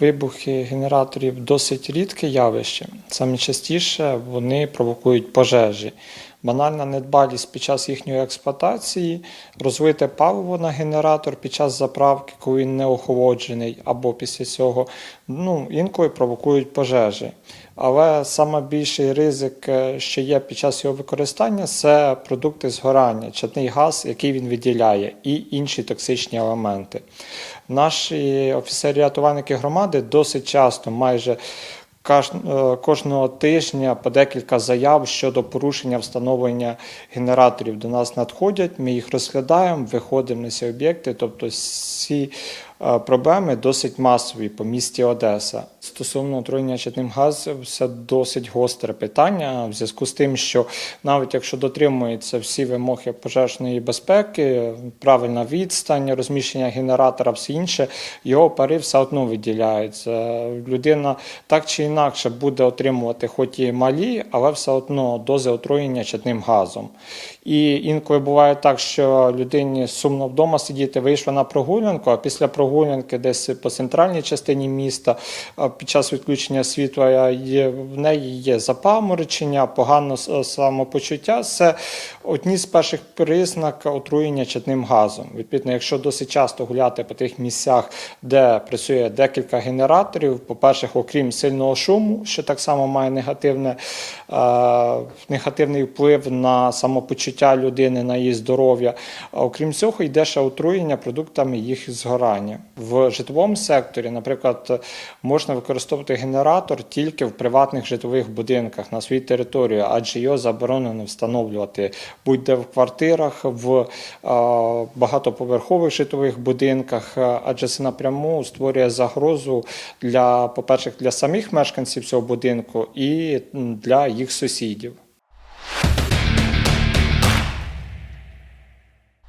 вибухи генераторів досить рідке явище. Саме частіше вони провокують пожежі. Банальна недбалість під час їхньої експлуатації, розвите паливо на генератор під час заправки, коли він не охолоджений, або після цього ну, інколи провокують пожежі. Але саме більший ризик, е, що є під час його використання, це продукти згорання, чатний газ, який він виділяє, і інші токсичні елементи. Наші офіцери-рятувальники громади досить часто, майже кожного тижня по декілька заяв щодо порушення встановлення генераторів до нас надходять. Ми їх розглядаємо, виходимо на ці об'єкти. Тобто всі е, проблеми досить масові по місті Одеса. Стосовно отруєння чадним газом, це досить гостре питання в зв'язку з тим, що навіть якщо дотримуються всі вимоги пожежної безпеки, правильна відстань, розміщення генератора, все інше, його пари все одно виділяються. Людина так чи інакше буде отримувати хоч і малі, але все одно дози отруєння чадним газом. І інколи буває так, що людині сумно вдома сидіти, вийшла на прогулянку, а після прогулянки десь по центральній частині міста під час відключення світла є, в неї є запаморочення, погане самопочуття. Це одні з перших признак отруєння чадним газом. Відповідно, якщо досить часто гуляти по тих місцях, де працює декілька генераторів, по-перше, окрім сильного шуму, що так само має негативне, е, негативний вплив на самопочуття людини, на її здоров'я. Окрім цього, йде ще отруєння продуктами їх згорання. В житловому секторі, наприклад, можна використовувати генератор тільки в приватних житлових будинках на своїй території, адже його заборонено встановлювати будь-де в квартирах, в багатоповерхових житлових будинках, адже це напряму створює загрозу для, по-перше, для самих мешканців цього будинку і для їх сусідів.